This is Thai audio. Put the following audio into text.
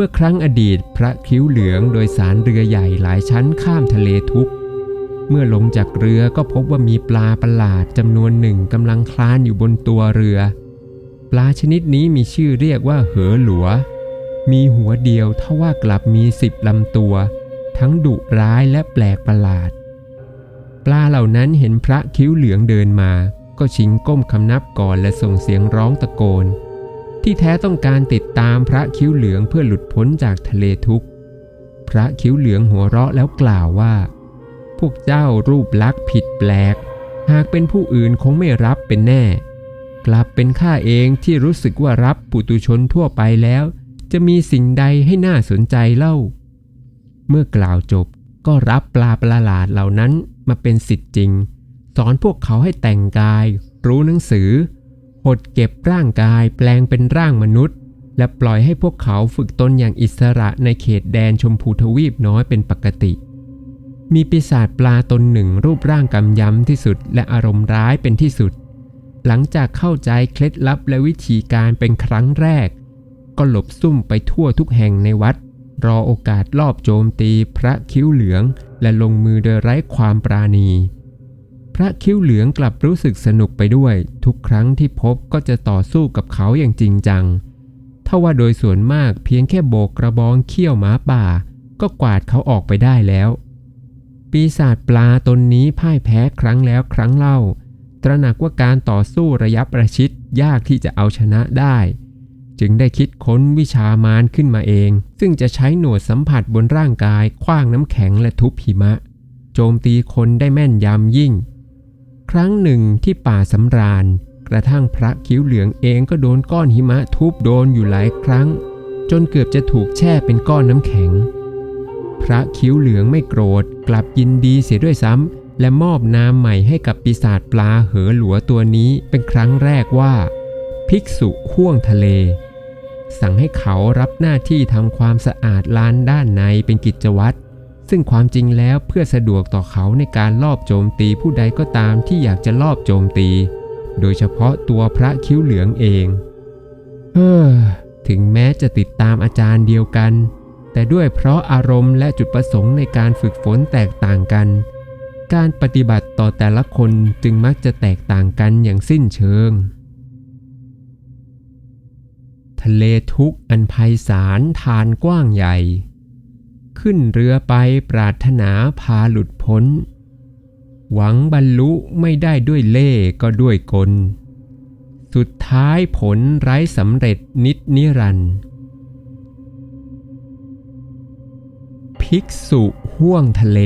เมื่อครั้งอดีตพระคิ้วเหลืองโดยสารเรือใหญ่หลายชั้นข้ามทะเลทุก เมื่อลงจากเรือก็พบว่ามีปลาประหลาดจำนวนหนึ่งกำลังคลานอยู่บนตัวเรือ ปลาชนิดนี้มีชื่อเรียกว่าเหอหลัว มีหัวเดียวเท่าว่ากลับมีสิบลำตัว ทั้งดุร้ายและแปลกประหลาด ปลาเหล่านั้นเห็นพระคิ้วเหลืองเดินมา ก็ชิงก้มคำนับก่อนและส่งเสียงร้องตะโกน ที่แท้ต้องการติดตามพระคิ้วเหลืองเพื่อหลุดพ้นจากทะเลทุกข์ พระคิ้วเหลืองหัวเราะแล้วกล่าวว่า พวกเจ้ารูปลักษณ์ผิดแปลก หากเป็นผู้อื่นคงไม่รับเป็นแน่ กลับเป็นข้าเองที่รู้สึกว่ารับปุตุชนทั่วไปแล้ว จะมีสิ่งใดให้น่าสนใจเล่า เมื่อกล่าวจบก็รับปลาประหลาดเหล่านั้นมาเป็นสิทธิ์จริง สอนพวกเขาให้แต่งกาย รู้หนังสือ หดเก็บร่างกายแปลงเป็นร่างมนุษย์ และปล่อยให้พวกเขาฝึกตนอย่างอิสระในเขตแดนชมพูทวีปน้อยเป็นปกติ มีปีศาจปลาตนหนึ่งรูปร่างกำยำที่สุดและอารมณ์ร้ายเป็นที่สุด หลังจากเข้าใจเคล็ดลับและวิธีการเป็นครั้งแรก ก็หลบซุ่มไปทั่วทุกแห่งในวัด รอโอกาสลอบโจมตีพระคิ้วเหลือง และลงมือโดยไร้ความปราณี ระคิ้วเหลืองกลับรู้สึกสนุกไปด้วย ทุกครั้งที่พบก็จะต่อสู้กับเขาอย่างจริงจังถ้าว่าโดยส่วนมากเพียงแค่โบกกระบองเขี้ยวหมาป่า ก็กวาดเขาออกไปได้แล้ว ปีศาจปลาตนนี้พ่ายแพ้ครั้งแล้วครั้งเล่า ตระหนักว่าการต่อสู้ระยับประชิดยากที่จะเอาชนะได้ จึงได้คิดค้นวิชามารขึ้นมาเอง ซึ่งจะใช้หนวดสัมผัสบนร่างกายคว้างน้ำแข็งและทุบหิมะ โจมตีคนได้แม่นยำยิ่ง ครั้งหนึ่งที่ป่าสำราญ กระทั่งพระคิ้วเหลืองเองก็โดนก้อนหิมะทุบโดนอยู่หลายครั้ง จนเกือบจะถูกแช่เป็นก้อนน้ำแข็ง พระคิ้วเหลืองไม่โกรธกลับยินดีเสียด้วยซ้ำและมอบนามใหม่ให้กับปีศาจปลาเหอหลัวตัวนี้เป็นครั้งแรกว่า ภิกษุห่วงทะเล สั่งให้เขารับหน้าที่ทำความสะอาดลานด้านในเป็นกิจวัตร ซึ่งความจริงแล้วเพื่อสะดวกต่อเขาในการลอบโจมตีผู้ใดก็ตามที่อยากจะลอบโจมตี โดยเฉพาะตัวพระคิ้วเหลืองเองเฮ้อถึงแม้จะติดตามอาจารย์เดียวกัน แต่ด้วยเพราะอารมณ์และจุดประสงค์ในการฝึกฝนแตกต่างกัน การปฏิบัติต่อแต่ละคนจึงมักจะแตกต่างกันอย่างสิ้นเชิง ทะเลทุกอันไพศาลทานกว้างใหญ่ ขึ้นเรือไปปรารถนาพาหลุดพ้น หวังบรรลุไม่ได้ด้วยเล่ก็ด้วยกล สุดท้ายผลไร้สำเร็จนิดนิรันดร์ภิกษุห่วงทะเล